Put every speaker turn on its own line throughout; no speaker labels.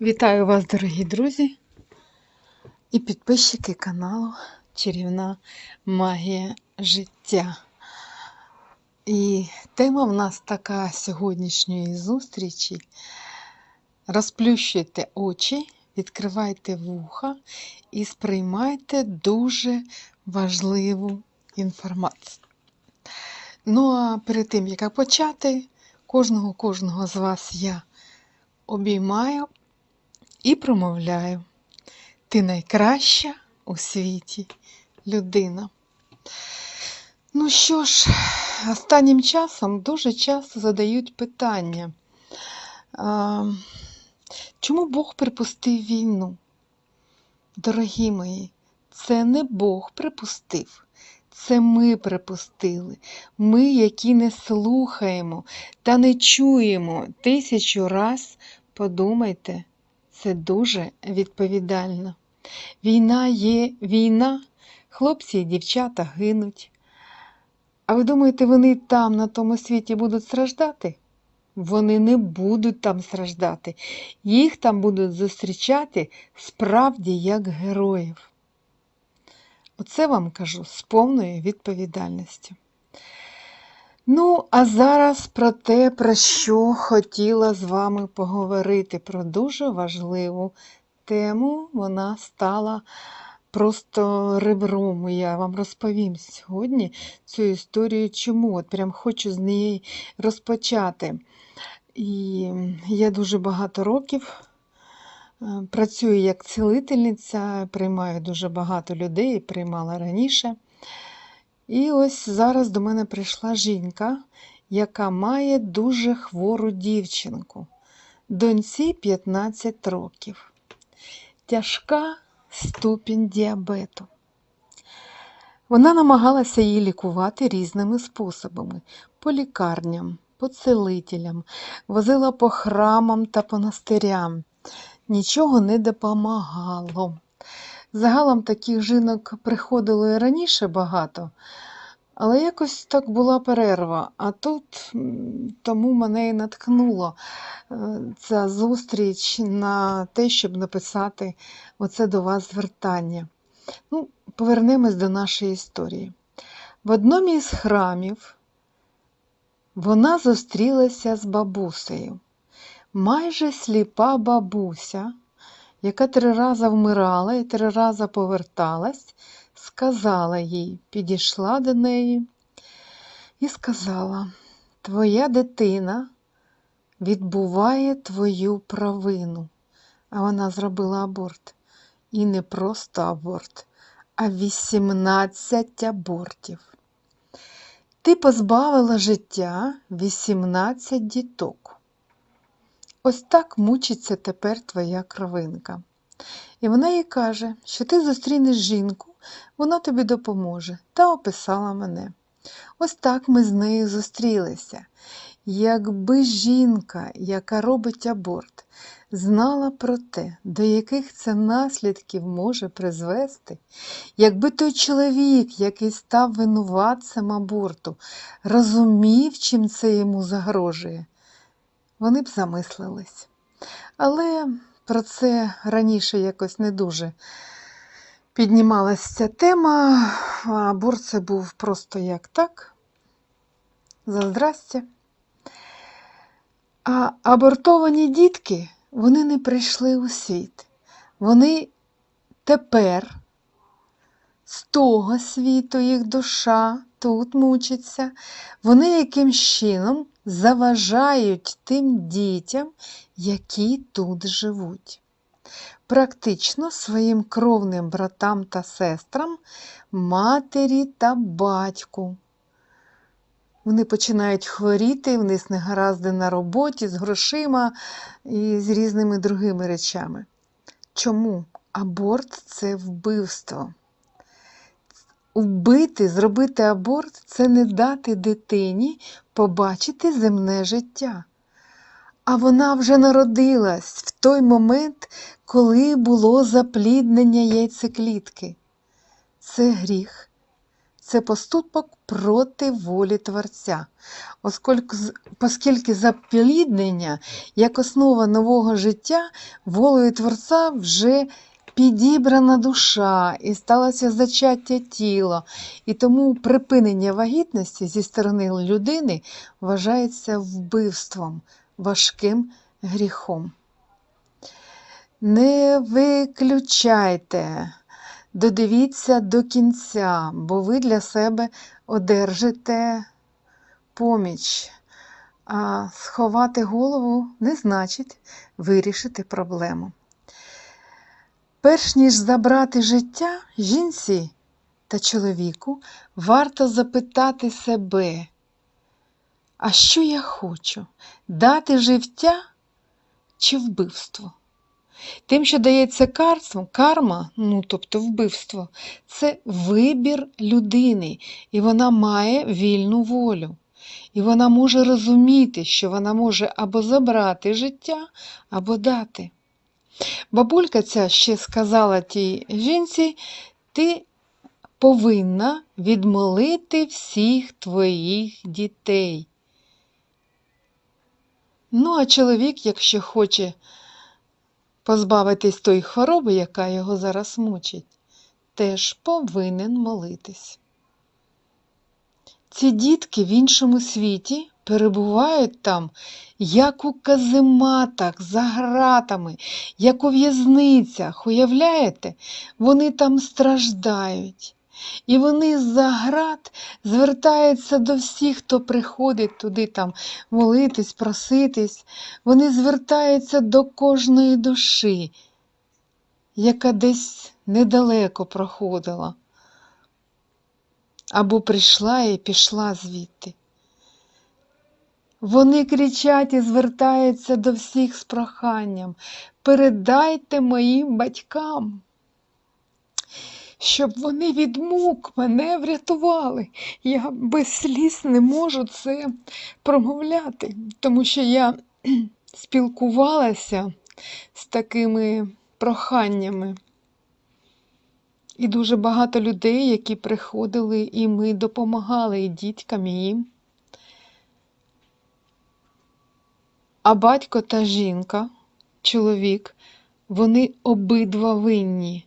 Вітаю вас, дорогі друзі і підписчики каналу Чарівна Магія життя. І тема в нас така сьогоднішньої зустрічі. Розплющуйте очі, відкривайте вуха і сприймайте дуже важливу інформацію. Ну а перед тим, як почати, кожного кожного з вас я обіймаю і промовляю: ти найкраща у світі людина. Ну що ж, останнім часом дуже часто задають питання, чому Бог припустив війну? Дорогі мої, це не Бог припустив. Це ми припустили, ми, які не слухаємо та не чуємо тисячу раз, подумайте, це дуже відповідально. Війна є війна, хлопці і дівчата гинуть. А ви думаєте, вони там, на тому світі, будуть страждати? Вони не будуть там страждати. Їх там будуть зустрічати справді як героїв. Оце вам кажу з повною відповідальністю. Ну, а зараз про те, про що хотіла з вами поговорити, про дуже важливу тему. Вона стала просто ребром. Я вам розповім сьогодні цю історію, чому. От прям хочу з неї розпочати. І я дуже багато років е, працюю як цілительниця, приймаю дуже багато людей, приймала раніше. І ось зараз до мене прийшла жінка, яка має дуже хвору дівчинку, доньці 15 років. Тяжка ступінь діабету. Вона намагалася її лікувати різними способами: по лікарням, по целителям, возила по храмам та монастирям. Нічого не допомагало. Загалом таких жінок приходило і раніше багато, але якось так була перерва. А тут тому мене і наткнуло е, ця зустріч на те, щоб написати оце до вас звертання. Ну, Повернемось до нашої історії. В одному із храмів вона зустрілася з бабусею. Майже сліпа бабуся яка три рази вмирала і три рази поверталась, сказала їй, підійшла до неї і сказала: Твоя дитина відбуває твою провину. А вона зробила аборт. І не просто аборт, а 18 абортів. Ти позбавила життя 18 діток. Ось так мучиться тепер твоя кровинка. І вона їй каже, що ти зустрінеш жінку, вона тобі допоможе, та описала мене. Ось так ми з нею зустрілися. Якби жінка, яка робить аборт, знала про те, до яких це наслідків може призвести, якби той чоловік, який став винуватцем аборту, розумів, чим це йому загрожує, вони б замислились. Але про це раніше якось не дуже піднімалася ця тема, аборт це був просто як так. За здрастя. А абортовані дітки, вони не прийшли у світ. Вони тепер з того світу їх душа тут мучиться, вони якимсь чином заважають тим дітям, які тут живуть. Практично своїм кровним братам та сестрам, матері та батьку. Вони починають хворіти, в них негаразди на роботі, з грошима і з різними другими речами. Чому? Аборт це вбивство. Вбити, зробити аборт це не дати дитині побачити земне життя. А вона вже народилась в той момент, коли було запліднення яйцеклітки. Це гріх, це поступок проти волі Творця, оскільки, запліднення як основа нового життя волею Творця вже підібрана душа і сталося зачаття тіла, і тому припинення вагітності зі сторони людини вважається вбивством, важким гріхом. Не виключайте, додивіться до кінця, бо ви для себе одержите поміч. А сховати голову не значить вирішити проблему. Перш ніж забрати життя жінці та чоловіку, варто запитати себе, а що я хочу? Дати життя чи вбивство? Тим, що дається карцем, карма, ну тобто вбивство, це вибір людини, і вона має вільну волю. І вона може розуміти, що вона може або забрати життя, або дати. Бабулька ця ще сказала тій жінці, ти повинна відмолити всіх твоїх дітей. Ну, а чоловік, якщо хоче позбавитись тої хвороби, яка його зараз мучить, теж повинен молитись. Ці дітки в іншому світі перебувають там, як у казематах, за гратами, як у в'язницях. Уявляєте, вони там страждають. І вони за град звертаються до всіх, хто приходить туди там молитись, проситись. Вони звертаються до кожної душі, яка десь недалеко проходила або прийшла і пішла звідти. Вони кричать і звертаються до всіх з проханням. Передайте моїм батькам, щоб вони від мук мене врятували. Я без сліз не можу це промовляти, тому що я спілкувалася з такими проханнями. І дуже багато людей, які приходили, і ми допомагали і дітькам, і їм. А батько та жінка, чоловік, вони обидва винні,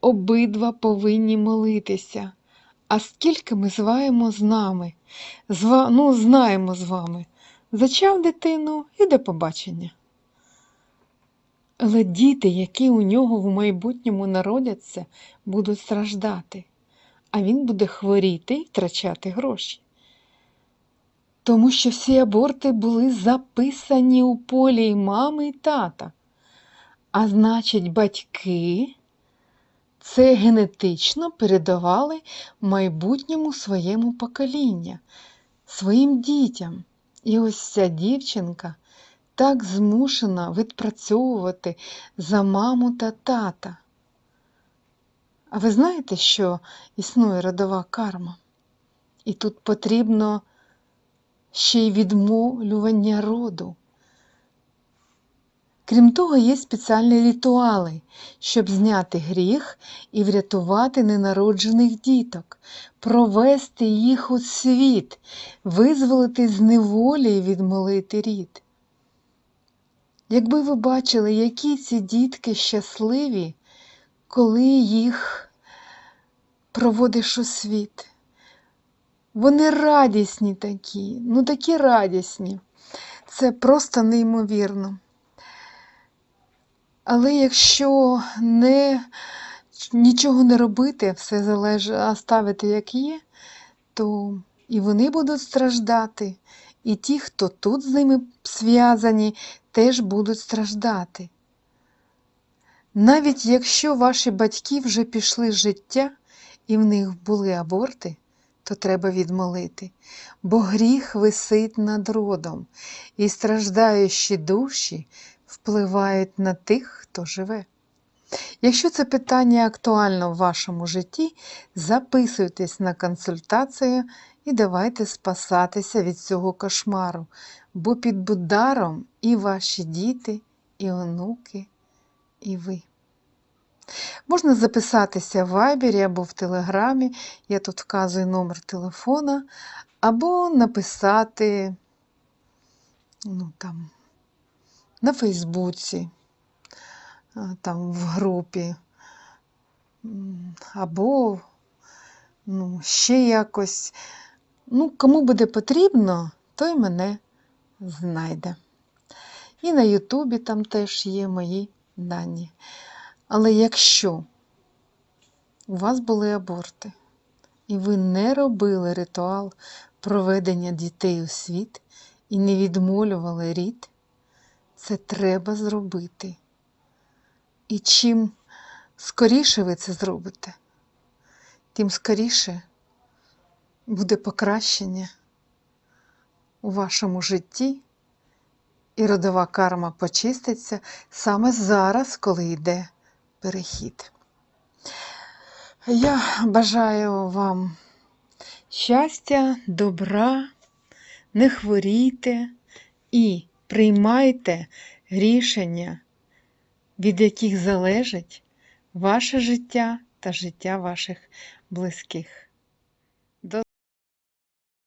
обидва повинні молитися. А скільки ми зваємо з нами, Зва... ну, знаємо з вами, зачав дитину і до побачення. Але діти, які у нього в майбутньому народяться, будуть страждати, а він буде хворіти і втрачати гроші. Тому що всі аборти були записані у полі мами і тата. А значить, батьки це генетично передавали майбутньому своєму покоління, своїм дітям. І ось ця дівчинка так змушена відпрацьовувати за маму та тата. А ви знаєте, що існує родова карма? І тут потрібно ще й відмовлювання роду. Крім того, є спеціальні ритуали, щоб зняти гріх і врятувати ненароджених діток, провести їх у світ, визволити з неволі і відмолити рід. Якби ви бачили, які ці дітки щасливі, коли їх проводиш у світ. Вони радісні такі, ну такі радісні. Це просто неймовірно. Але якщо не, нічого не робити, все залежить, а ставити як є, то і вони будуть страждати, і ті, хто тут з ними зв'язані, теж будуть страждати. Навіть якщо ваші батьки вже пішли з життя і в них були аборти, то треба відмолити, бо гріх висить над родом, і страждаючі душі впливають на тих, хто живе. Якщо це питання актуально в вашому житті, записуйтесь на консультацію і давайте спасатися від цього кошмару, бо під бударом і ваші діти, і онуки, і ви. Можна записатися в Вайбері або в Телеграмі, я тут вказую номер телефона, або написати ну, там, на Фейсбуці, там, в групі, або ну, ще якось. Ну, кому буде потрібно, той мене знайде. І на Ютубі там теж є мої дані. Але якщо у вас були аборти, і ви не робили ритуал проведення дітей у світ і не відмолювали рід, це треба зробити. І чим скоріше ви це зробите, тим скоріше буде покращення у вашому житті, і родова карма почиститься саме зараз, коли йде перехід. Я бажаю вам щастя, добра, не хворійте і приймайте рішення, від яких залежить ваше життя та життя ваших близьких.